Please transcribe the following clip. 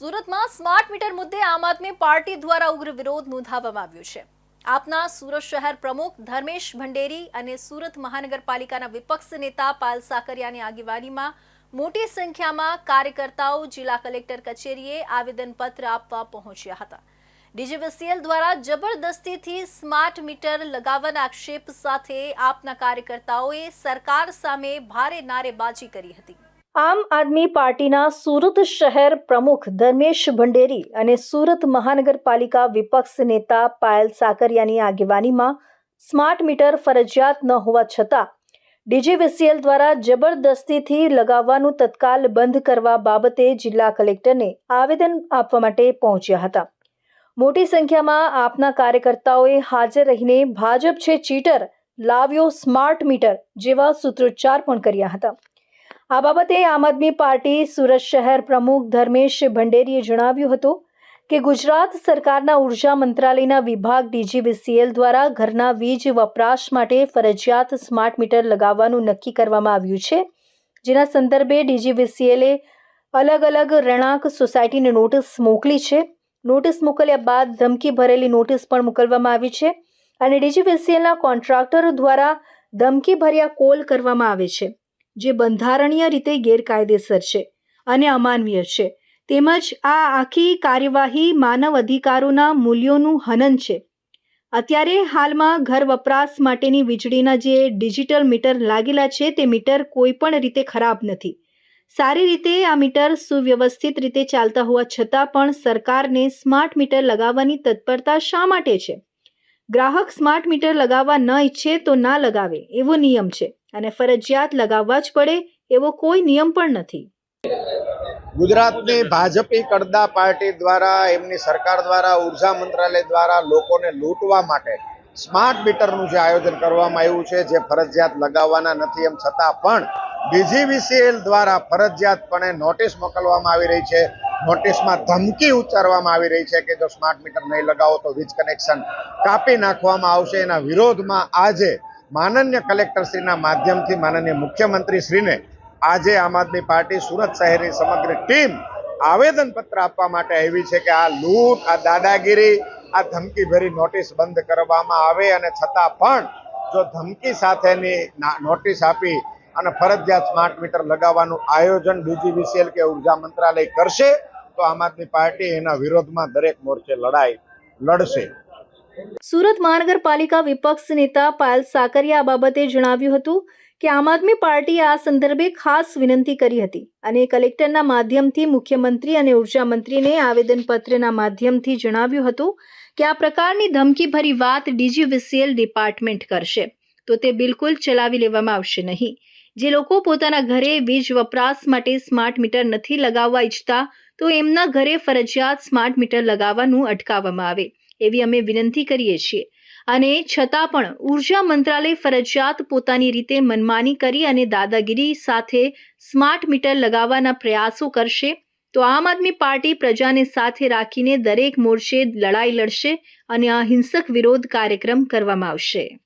સુરતમાં smart meter મુદ્દે આમ આદમી પાર્ટી દ્વારા ઉગ્ર વિરોધ નોંધાવવામાં આવ્યો છે. આપના સુરત શહેર પ્રમુખ ધર્મેશ ભંડેરી અને સુરત મહાનગરપાલિકાના વિપક્ષ નેતા પાલ સાકરિયાની આગેવાનીમાં મોટી સંખ્યામાં કાર્યકર્તાઓ જિલ્લા કલેક્ટર કચેરીએ આવેદનપત્ર આપવા પહોંચ્યા હતા. ડીજીવીસીએલ દ્વારા જબરદસ્તીથી સ્માર્ટ મીટર લગાવવાના આક્ષેપ સાથે આપના કાર્યકર્તાઓએ સરકાર સામે ભારે નારેબાજી કરી હતી. આમ આદમી પાર્ટીના સુરત શહેર પ્રમુખ ધર્મેશ ભંડેરી અને સુરત મહાનગરપાલિકા વિપક્ષ નેતા પાયલ સાકરિયાની આગેવાનીમાં સ્માર્ટ મીટર ફરજિયાત ન હોવા છતાં ડીજીવીસીએલ દ્વારા જબરદસ્તીથી લગાવવાનું તત્કાલ બંધ કરવા બાબતે જિલ્લા કલેક્ટરને આવેદન આપવા માટે પહોંચ્યા હતા. મોટી સંખ્યામાં આપના કાર્યકર્તાઓએ હાજર રહીને ભાજપ છે ચીટર લાવ્યો સ્માર્ટ મીટર જેવા સૂત્રોચ્ચાર પણ કર્યા હતા. આ બાબતે આમ આદમી પાર્ટી સુરત શહેર પ્રમુખ ધર્મેશ ભંડેરીએ જણાવ્યું હતું કે ગુજરાત સરકારના ઊર્જા મંત્રાલયના વિભાગ ડીજીવીસીએલ દ્વારા ઘરના વીજ વપરાશ માટે ફરજિયાત સ્માર્ટ મીટર લગાવવાનું નક્કી કરવામાં આવ્યું છે. જેના સંદર્ભે ડીજીવીસીએલે અલગ અલગ રહેણાંક સોસાયટીને નોટિસ મોકલી છે. નોટિસ મોકલ્યા બાદ ધમકી ભરેલી નોટિસ પણ મોકલવામાં આવી છે અને ડીજીવીસીએલના કોન્ટ્રાક્ટર દ્વારા ધમકી ભર્યા કોલ કરવામાં આવે છે. જે બંધારણીય રીતે ગેરકાયદેસર છે અને અમાનવીય છે. તેમજ આ આખી કાર્યવાહી માનવ અધિકારોના મૂલ્યોનું હનન છે. અત્યારે હાલમાં ઘર વપરાશ માટેની વીજળીના જે ડિજિટલ મીટર લાગેલા છે તે મીટર કોઈ પણ રીતે ખરાબ નથી. સારી રીતે આ મીટર સુવ્યવસ્થિત રીતે ચાલતા હોવા છતાં પણ સરકારને સ્માર્ટ મીટર લગાવવાની તત્પરતા શા માટે છે? ગ્રાહક સ્માર્ટ મીટર લગાવવા ન ઈચ્છે તો ના લગાવે એવો નિયમ છે. અને ફરજિયાત લગાવવા જ પડે એવો કોઈ નિયમ પણ નથી. ગુજરાતની ભાજપી કડદા પાર્ટી દ્વારા, એમની સરકાર દ્વારા, ઊર્જા મંત્રાલય દ્વારા લોકોને લૂંટવા માટે સ્માર્ટ મીટરનું જે આયોજન કરવામાં આવ્યું છે, જે ફરજિયાત લગાવવાના નથી એમ છતાં પણ ડીજીવીસીએલ દ્વારા ફરજિયાતપણે નોટિસ મોકલવામાં આવી રહી છે. નોટિસમાં ધમકી ઉચ્ચારવામાં આવી રહી છે કે જો સ્માર્ટ મીટર નહીં લગાવો તો વીજ કનેક્શન કાપી નાખવામાં આવશે. એના વિરોધમાં આજે માનનીય કલેક્ટરશ્રીના માધ્યમથી માનનીય મુખ્યમંત્રીશ્રીને આજે આમ આદમી પાર્ટી સુરત શહેરની સમગ્ર ટીમ આવેદનપત્ર આપવા માટે આવી છે કે આ લૂંટ, આ દાદાગીરી, આ ધમકી ભરી નોટિસ બંધ કરવામાં આવે અને છતાં પણ જો ધમકી સાથેની નોટિસ આપી અને ફરજિયાત સ્માર્ટ મીટર લગાવવાનું આયોજન ડીજીવીસીએલ કે ઊર્જા મંત્રાલય કરશે, તો આમ આદમી પાર્ટી એના વિરોધમાં દરેક મોરચે લડાઈ લડશે. સુરત મહાનગરપાલિકા વિપક્ષ નેતા પાયલ સાકરિયા આ બાબતે જણાવ્યું હતું કે આમ આદમી પાર્ટીએ આ સંદર્ભે ખાસ વિનંતી કરી હતી અને કલેક્ટરના માધ્યમથી મુખ્યમંત્રી અને ઊર્જા મંત્રીને આવેદનપત્રના માધ્યમથી જણાવ્યું હતું કે આ પ્રકારની ધમકીભરી વાત ડીજીવીસીએલ ડિપાર્ટમેન્ટ કરશે. તો તે બિલકુલ ચલાવી લેવામાં આવશે નહીં. જે લોકો પોતાના ઘરે વીજ વપરાશ માટે સ્માર્ટ મીટર નથી લગાવવા ઈચ્છતા, તો એમના ઘરે ફરજિયાત સ્માર્ટ મીટર લગાવવાનું અટકાવવામાં આવે. એવી અમે વિનંતી કરીએ છીએ. અને છતાં પણ ઊર્જા મંત્રાલય ફરજિયાત પોતાની રીતે મનમાની કરી અને દાદાગીરી સાથે સ્માર્ટ મીટર લગાવવાના પ્રયાસો કરશે, તો આમ આદમી પાર્ટી પ્રજાને સાથે રાખીને દરેક મોરચે લડાઈ લડશે અને અહિંસક વિરોધ કાર્યક્રમ કરવામાં આવશે.